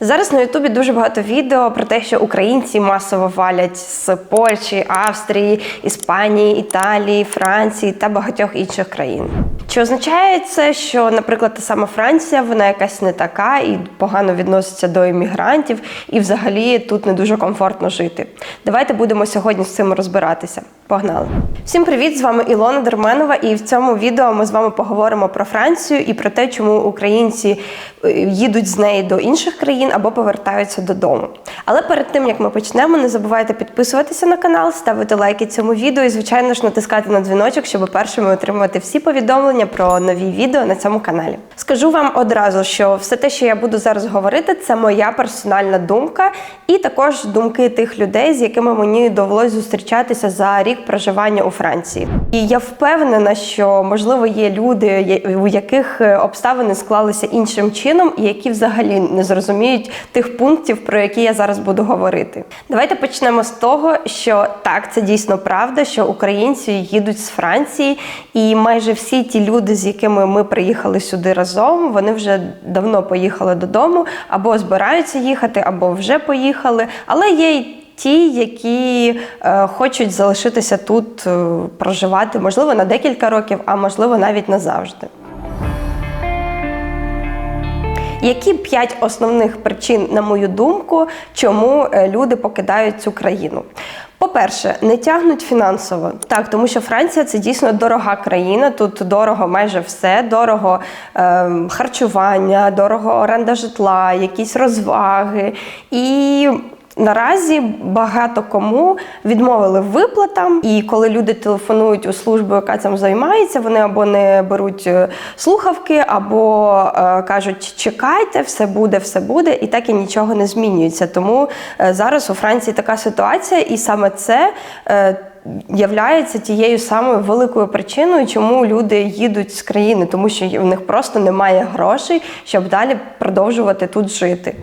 Зараз на Ютубі дуже багато відео про те, що українці масово валять з Польщі, Австрії, Іспанії, Італії, Франції та багатьох інших країн. Чи означає це, що, наприклад, та сама Франція, вона якась не така і погано відноситься до іммігрантів, і взагалі тут не дуже комфортно жити? Давайте будемо сьогодні з цим розбиратися. Погнали! Всім привіт! З вами Ілона Дерменова, і в цьому відео ми з вами поговоримо про Францію і про те, чому українці е, їдуть з неї до інших країн або повертаються додому. Але перед тим як ми почнемо, не забувайте підписуватися на канал, ставити лайки цьому відео і, звичайно ж, натискати на дзвіночок, щоб першими отримувати всі повідомлення про нові відео на цьому каналі. Скажу вам одразу, що все те, що я буду зараз говорити, це моя персональна думка, і також думки тих людей, з якими мені довелось зустрічатися за рік проживання у Франції. І я впевнена, що можливо є люди, у яких е, обставини склалися іншим чином, і які взагалі не зрозуміють тих пунктів, про які я зараз буду говорити. Давайте почнемо з того, що так, це дійсно правда, що українці їдуть з Франції, і майже всі ті люди, з якими ми приїхали сюди разом, вони вже давно поїхали додому, або збираються їхати, або вже поїхали. Але є й Ті, які е, хочуть залишитися тут, е, проживати, можливо, на декілька років, а можливо, навіть назавжди. Які п'ять основних причин, на мою думку, чому е, люди покидають цю країну? По-перше, не тягнуть фінансово. Так, тому що Франція це дійсно дорога країна. Тут дорого майже все, дорого е, харчування, дорого оренда житла, якісь розваги. І Наразі багато кому відмовили виплатам, і коли люди телефонують у службу, яка цим займається, вони або не беруть е, слухавки, або е, кажуть, чекайте, все буде, все буде, і так і нічого не змінюється. Тому е, зараз у Франції така ситуація, і саме це. Е, Являється тією самою великою причиною, чому люди їдуть з країни, тому що в них просто немає грошей, щоб далі продовжувати тут жити.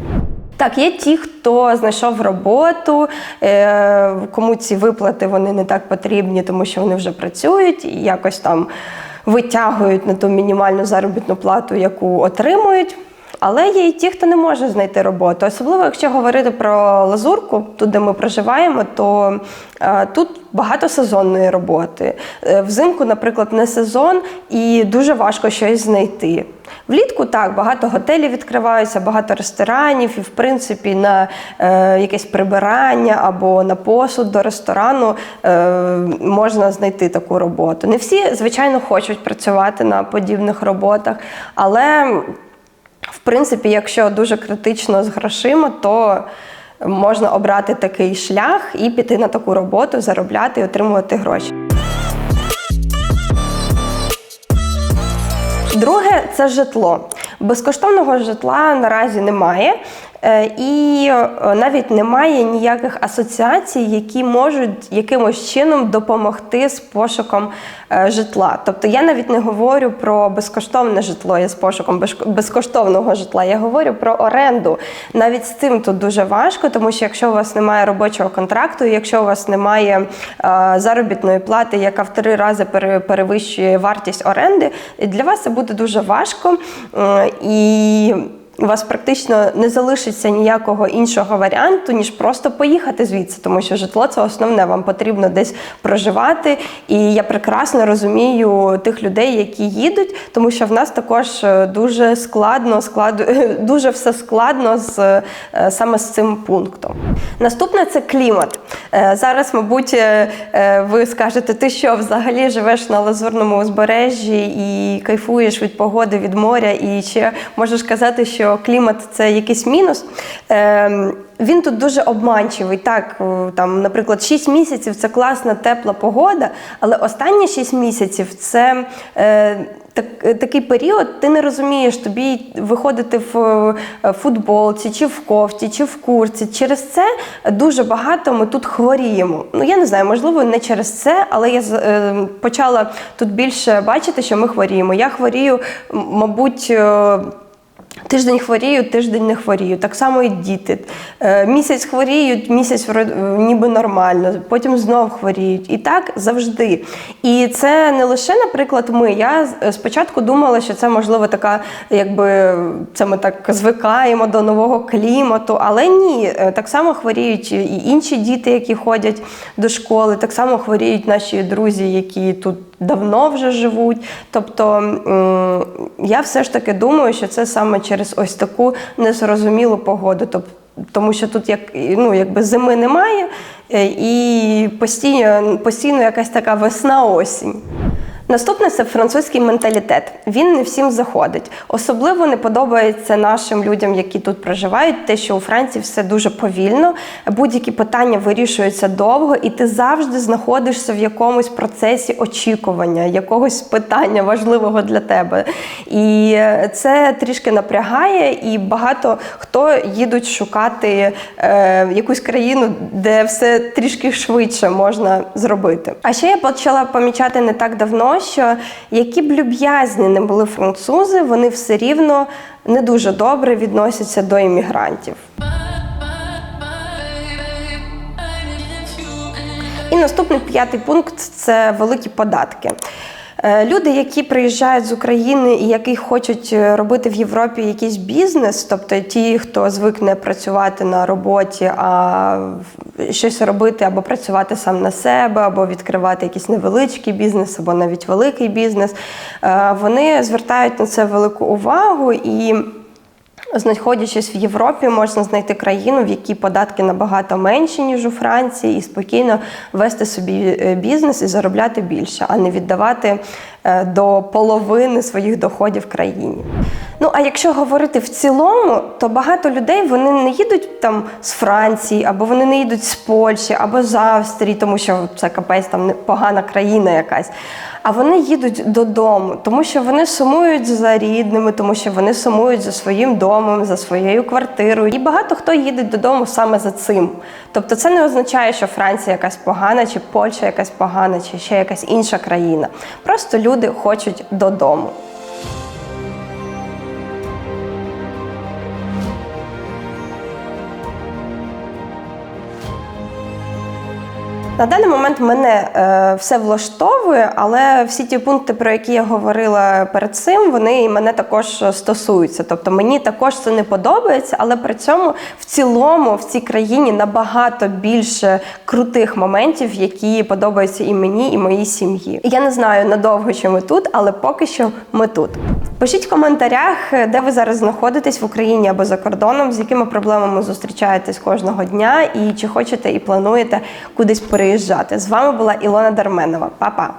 Так, є ті, хто знайшов роботу, е, кому ці виплати вони не так потрібні, тому що вони вже працюють і якось там витягують на ту мінімальну заробітну плату, яку отримують. Але є і ті, хто не може знайти роботу. Особливо, якщо говорити про лазурку, тут де ми проживаємо, то е, тут багато сезонної роботи. Е, взимку, наприклад, не сезон, і дуже важко щось знайти. Влітку так, багато готелів відкриваються, багато ресторанів, і в принципі на е, якесь прибирання або на посуд до ресторану е, можна знайти таку роботу. Не всі, звичайно, хочуть працювати на подібних роботах, але в принципі, якщо дуже критично з грошима, то можна обрати такий шлях і піти на таку роботу, заробляти і отримувати гроші. Друге це житло. Безкоштовного житла наразі немає. Е, І е, навіть немає ніяких асоціацій, які можуть якимось чином допомогти з пошуком е, житла. Тобто я навіть не говорю про безкоштовне житло я з пошуком безкоштовного житла. Я говорю про оренду. Навіть з цим тут дуже важко, тому що якщо у вас немає робочого контракту, якщо у вас немає заробітної плати, яка в три рази пере- перевищує вартість оренди, для вас це буде дуже важко. І у вас практично не залишиться ніякого іншого варіанту, ніж просто поїхати звідси, тому що житло це основне, вам потрібно десь проживати. І я прекрасно розумію тих людей, які їдуть, тому що в нас також е, дуже складно, склад... дуже все складно з е, саме з цим пунктом. Наступне це клімат. Е, Зараз, мабуть, ви скажете, ти що взагалі живеш на лазурному узбережжі і кайфуєш від погоди, від моря, і ще можеш казати, що клімат це якийсь мінус. Ем, Він тут дуже обманчивий. Так, е, там, наприклад, 6 місяців це класна тепла погода, але останні 6 місяців це. Е, так, такий період, ти не розумієш, тобі виходити в е, футболці, чи в кофті, чи в курці. Через це дуже багато ми тут хворіємо. Ну я не знаю, можливо, не через це, але я е, почала тут більше бачити, що ми хворіємо. Я хворію, мабуть. Е, Тиждень хворію, тиждень не хворію. Так само і діти. Е, Місяць хворіють, місяць ніби нормально, потім знов хворіють. І так завжди. І це не лише, наприклад, ми. Я спочатку думала, що це можливо така, якби це ми так звикаємо до нового клімату, але ні, Е, так само хворіють і інші діти, які ходять до школи, так само хворіють наші друзі, які тут давно вже живуть. Тобто я все ж таки думаю, що це саме через ось таку незрозумілу погоду. Тоб- тому що тут як, ну, якби зими немає, е, і постійно, постійно якась така весна-осінь. Наступне це французький менталітет. Він не всім заходить. Особливо не подобається нашим людям, які тут проживають, те, що у Франції все дуже повільно, будь-які питання вирішуються довго, і ти завжди знаходишся в якомусь процесі очікування, якогось питання важливого для тебе. І е, це трішки напрягає, і багато хто їдуть шукати е, якусь країну, де все трішки швидше можна зробити. А ще я почала помічати не так давно, що які б люб'язні не були французи, вони все рівно не дуже добре відносяться до іммігрантів. І наступний п'ятий пункт це великі податки. Е, Люди, які приїжджають з України і які хочуть е, робити в Європі якийсь бізнес, тобто ті, хто звикне працювати на роботі, а щось робити або працювати сам на себе, або відкривати якийсь невеличкий бізнес, або навіть великий бізнес, е, вони звертають на це велику увагу і. Знаходячись в Європі, можна знайти країну, в якій податки набагато менші, ніж у Франції, і спокійно вести собі е, бізнес і заробляти більше, а не віддавати е, до половини своїх доходів країні. Ну а якщо говорити в цілому, то багато людей вони не їдуть там з Франції, або вони не їдуть з Польщі, або з Австрії, тому що це капець там погана країна якась. А вони їдуть додому, тому що вони сумують за рідними, тому що вони сумують за своїм домом, за своєю квартирою. І багато хто їде додому саме за цим. Тобто це не означає, що Франція якась погана, чи Польща якась погана, чи ще якась інша країна. Просто люди хочуть додому. На даний момент мене е, все влаштовує, але всі ті пункти, про які я говорила перед цим, вони і мене також стосуються. Тобто мені також це не подобається, але при цьому в цілому в цій країні набагато більше крутих моментів, які подобаються і мені, і моїй сім'ї. Я не знаю надовго, що ми тут, але поки що ми тут. Пишіть в коментарях, де ви зараз знаходитесь в Україні або за кордоном, з якими проблемами зустрічаєтесь кожного дня, і чи хочете і плануєте кудись переїжджати. З вами була Ілона Дарменова. Па-па!